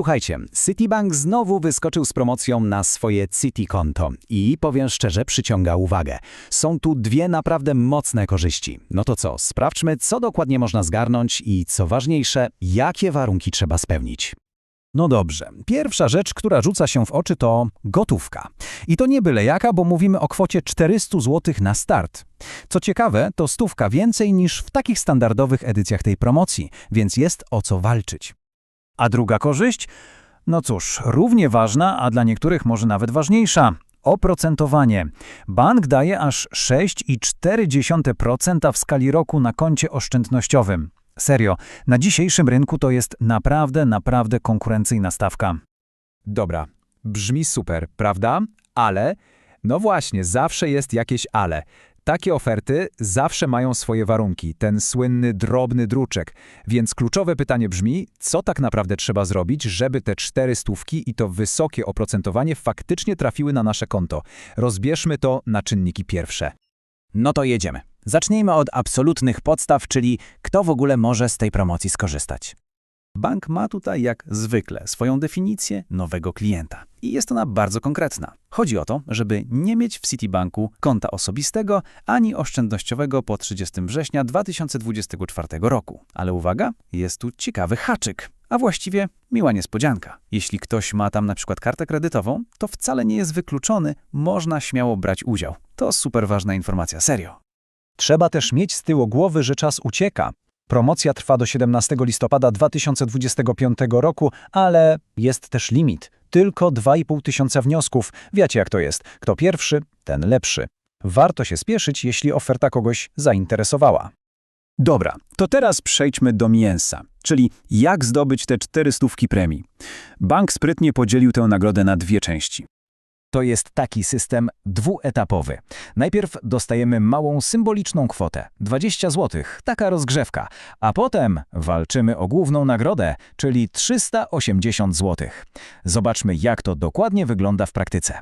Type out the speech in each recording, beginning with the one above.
Słuchajcie, Citibank znowu wyskoczył z promocją na swoje Citi konto i powiem szczerze, przyciąga uwagę. Są tu dwie naprawdę mocne korzyści. No to co, sprawdźmy, co dokładnie można zgarnąć i co ważniejsze, jakie warunki trzeba spełnić. No dobrze, pierwsza rzecz, która rzuca się w oczy to gotówka. I to nie byle jaka, bo mówimy o kwocie 400 zł na start. Co ciekawe, to stówka więcej niż w takich standardowych edycjach tej promocji, więc jest o co walczyć. A druga korzyść? No cóż, równie ważna, a dla niektórych może nawet ważniejsza. Oprocentowanie. Bank daje aż 6,4% w skali roku na koncie oszczędnościowym. Serio, na dzisiejszym rynku to jest naprawdę, naprawdę konkurencyjna stawka. Dobra, brzmi super, prawda? Ale, no właśnie, zawsze jest jakieś ale. Takie oferty zawsze mają swoje warunki, ten słynny drobny druczek. Więc kluczowe pytanie brzmi, co tak naprawdę trzeba zrobić, żeby te cztery stówki i to wysokie oprocentowanie faktycznie trafiły na nasze konto. Rozbierzmy to na czynniki pierwsze. No to jedziemy. Zacznijmy od absolutnych podstaw, czyli kto w ogóle może z tej promocji skorzystać. Bank ma tutaj jak zwykle swoją definicję nowego klienta. I jest ona bardzo konkretna. Chodzi o to, żeby nie mieć w Citibanku konta osobistego ani oszczędnościowego po 30 września 2024 roku. Ale uwaga, jest tu ciekawy haczyk. A właściwie miła niespodzianka. Jeśli ktoś ma tam na przykład kartę kredytową, to wcale nie jest wykluczony, można śmiało brać udział. To super ważna informacja, serio. Trzeba też mieć z tyłu głowy, że czas ucieka. Promocja trwa do 17 listopada 2025 roku, ale jest też limit. Tylko 2,5 tysiąca wniosków. Wiecie jak to jest. Kto pierwszy, ten lepszy. Warto się spieszyć, jeśli oferta kogoś zainteresowała. Dobra, to teraz przejdźmy do mięsa, czyli jak zdobyć te cztery stówki premii. Bank sprytnie podzielił tę nagrodę na dwie części. To jest taki system dwuetapowy. Najpierw dostajemy małą symboliczną kwotę 20 zł, taka rozgrzewka, a potem walczymy o główną nagrodę, czyli 380 zł. Zobaczmy, jak to dokładnie wygląda w praktyce.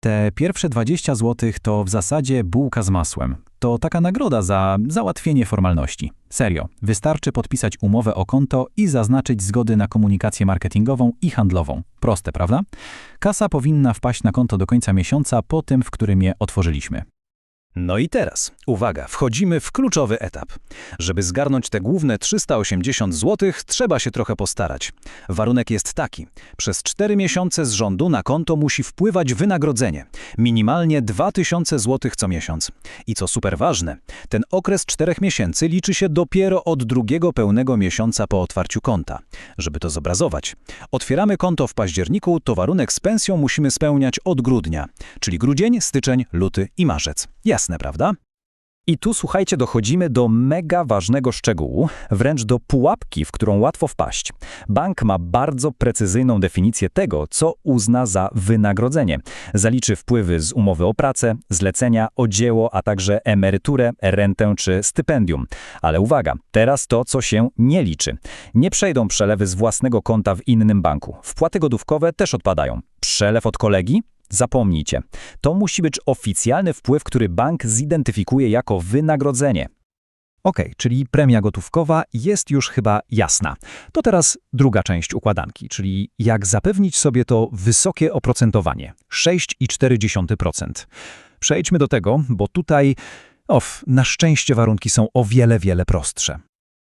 Te pierwsze 20 zł to w zasadzie bułka z masłem. To taka nagroda za załatwienie formalności. Serio, wystarczy podpisać umowę o konto i zaznaczyć zgody na komunikację marketingową i handlową. Proste, prawda? Kasa powinna wpaść na konto do końca miesiąca po tym, w którym je otworzyliśmy. No i teraz, uwaga, wchodzimy w kluczowy etap. Żeby zgarnąć te główne 380 zł, trzeba się trochę postarać. Warunek jest taki. Przez 4 miesiące z rządu na konto musi wpływać wynagrodzenie. Minimalnie 2000 zł co miesiąc. I co super ważne, ten okres 4 miesięcy liczy się dopiero od drugiego pełnego miesiąca po otwarciu konta. Żeby to zobrazować. Otwieramy konto w październiku, to warunek z pensją musimy spełniać od grudnia, czyli grudzień, styczeń, luty i marzec. Jasne, prawda? I tu słuchajcie, dochodzimy do mega ważnego szczegółu, wręcz do pułapki, w którą łatwo wpaść. Bank ma bardzo precyzyjną definicję tego, co uzna za wynagrodzenie. Zaliczy wpływy z umowy o pracę, zlecenia, o dzieło, a także emeryturę, rentę czy stypendium. Ale uwaga, teraz to, co się nie liczy. Nie przejdą przelewy z własnego konta w innym banku. Wpłaty gotówkowe też odpadają. Przelew od kolegi? Zapomnijcie. To musi być oficjalny wpływ, który bank zidentyfikuje jako wynagrodzenie. Ok, czyli premia gotówkowa jest już chyba jasna. To teraz druga część układanki, czyli jak zapewnić sobie to wysokie oprocentowanie 6,4%. Przejdźmy do tego, bo tutaj, of, na szczęście warunki są o wiele, wiele prostsze.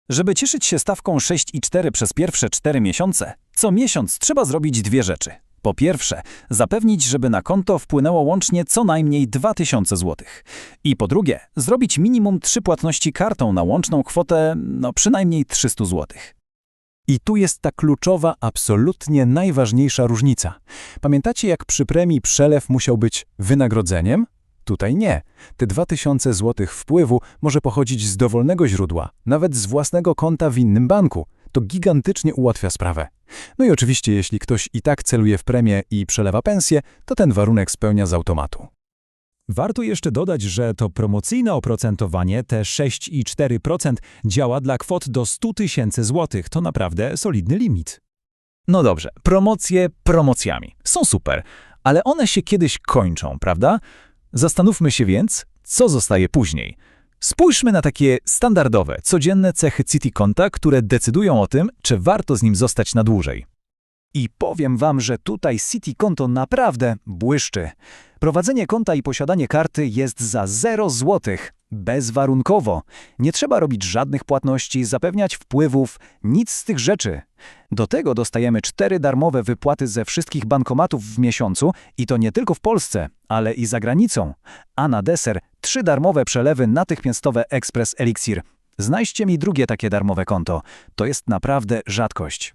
Żeby cieszyć się stawką 6,4 przez pierwsze 4 miesiące, co miesiąc trzeba zrobić dwie rzeczy. Po pierwsze, zapewnić, żeby na konto wpłynęło łącznie co najmniej 2000 zł. I po drugie, zrobić minimum trzy płatności kartą na łączną kwotę, no przynajmniej 300 zł. I tu jest ta kluczowa, absolutnie najważniejsza różnica. Pamiętacie, jak przy premii przelew musiał być wynagrodzeniem? Tutaj nie. Te 2000 zł wpływu może pochodzić z dowolnego źródła, nawet z własnego konta w innym banku. To gigantycznie ułatwia sprawę. No i oczywiście, jeśli ktoś i tak celuje w premię i przelewa pensję, to ten warunek spełnia z automatu. Warto jeszcze dodać, że to promocyjne oprocentowanie, te 6,4% działa dla kwot do 100 tysięcy złotych. To naprawdę solidny limit. No dobrze, promocje promocjami. Są super, ale one się kiedyś kończą, prawda? Zastanówmy się więc, co zostaje później. Spójrzmy na takie standardowe, codzienne cechy City Konta, które decydują o tym, czy warto z nim zostać na dłużej. I powiem wam, że tutaj City Konto naprawdę błyszczy. Prowadzenie konta i posiadanie karty jest za 0 złotych. Bezwarunkowo. Nie trzeba robić żadnych płatności, zapewniać wpływów, nic z tych rzeczy. Do tego dostajemy cztery darmowe wypłaty ze wszystkich bankomatów w miesiącu i to nie tylko w Polsce, ale i za granicą. A na deser trzy darmowe przelewy natychmiastowe Express Elixir. Znajdźcie mi drugie takie darmowe konto. To jest naprawdę rzadkość.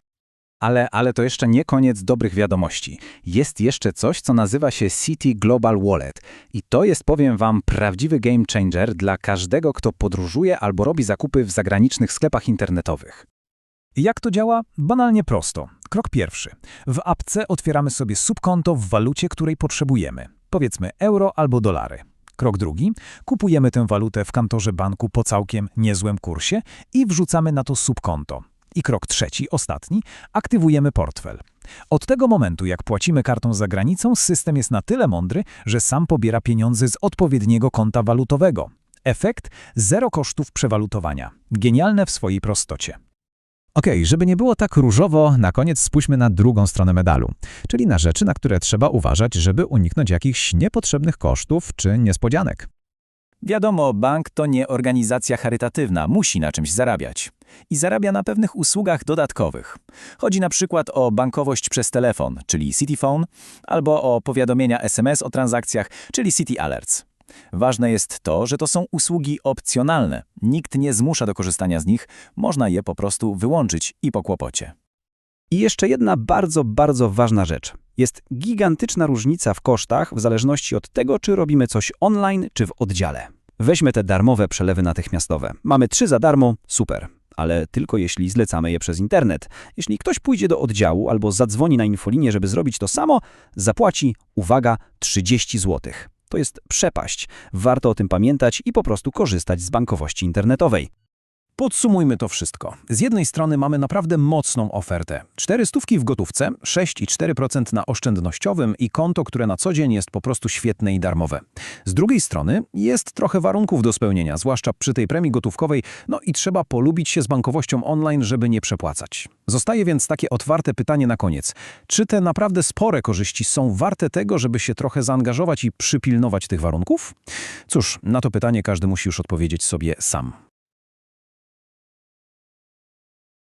Ale, ale to jeszcze nie koniec dobrych wiadomości. Jest jeszcze coś, co nazywa się City Global Wallet. I to jest, powiem wam, prawdziwy game changer dla każdego, kto podróżuje albo robi zakupy w zagranicznych sklepach internetowych. Jak to działa? Banalnie prosto. Krok pierwszy. W apce otwieramy sobie subkonto w walucie, której potrzebujemy. Powiedzmy euro albo dolary. Krok drugi. Kupujemy tę walutę w kantorze banku po całkiem niezłym kursie i wrzucamy na to subkonto. I krok trzeci, ostatni, aktywujemy portfel. Od tego momentu, jak płacimy kartą za granicą, system jest na tyle mądry, że sam pobiera pieniądze z odpowiedniego konta walutowego. Efekt? Zero kosztów przewalutowania. Genialne w swojej prostocie. Okej, żeby nie było tak różowo, na koniec spójrzmy na drugą stronę medalu, czyli na rzeczy, na które trzeba uważać, żeby uniknąć jakichś niepotrzebnych kosztów czy niespodzianek. Wiadomo, bank to nie organizacja charytatywna, musi na czymś zarabiać. I zarabia na pewnych usługach dodatkowych. Chodzi na przykład o bankowość przez telefon, czyli CityPhone, albo o powiadomienia SMS o transakcjach, czyli City Alerts. Ważne jest to, że to są usługi opcjonalne. Nikt nie zmusza do korzystania z nich, można je po prostu wyłączyć i po kłopocie. I jeszcze jedna bardzo, bardzo ważna rzecz. Jest gigantyczna różnica w kosztach w zależności od tego, czy robimy coś online, czy w oddziale. Weźmy te darmowe przelewy natychmiastowe. Mamy trzy za darmo, super. Ale tylko jeśli zlecamy je przez internet. Jeśli ktoś pójdzie do oddziału albo zadzwoni na infolinię, żeby zrobić to samo, zapłaci, uwaga, 30 zł. To jest przepaść. Warto o tym pamiętać i po prostu korzystać z bankowości internetowej. Podsumujmy to wszystko. Z jednej strony mamy naprawdę mocną ofertę. 4 stówki w gotówce, 6,4% na oszczędnościowym i konto, które na co dzień jest po prostu świetne i darmowe. Z drugiej strony jest trochę warunków do spełnienia, zwłaszcza przy tej premii gotówkowej, no i trzeba polubić się z bankowością online, żeby nie przepłacać. Zostaje więc takie otwarte pytanie na koniec. Czy te naprawdę spore korzyści są warte tego, żeby się trochę zaangażować i przypilnować tych warunków? Cóż, na to pytanie każdy musi już odpowiedzieć sobie sam.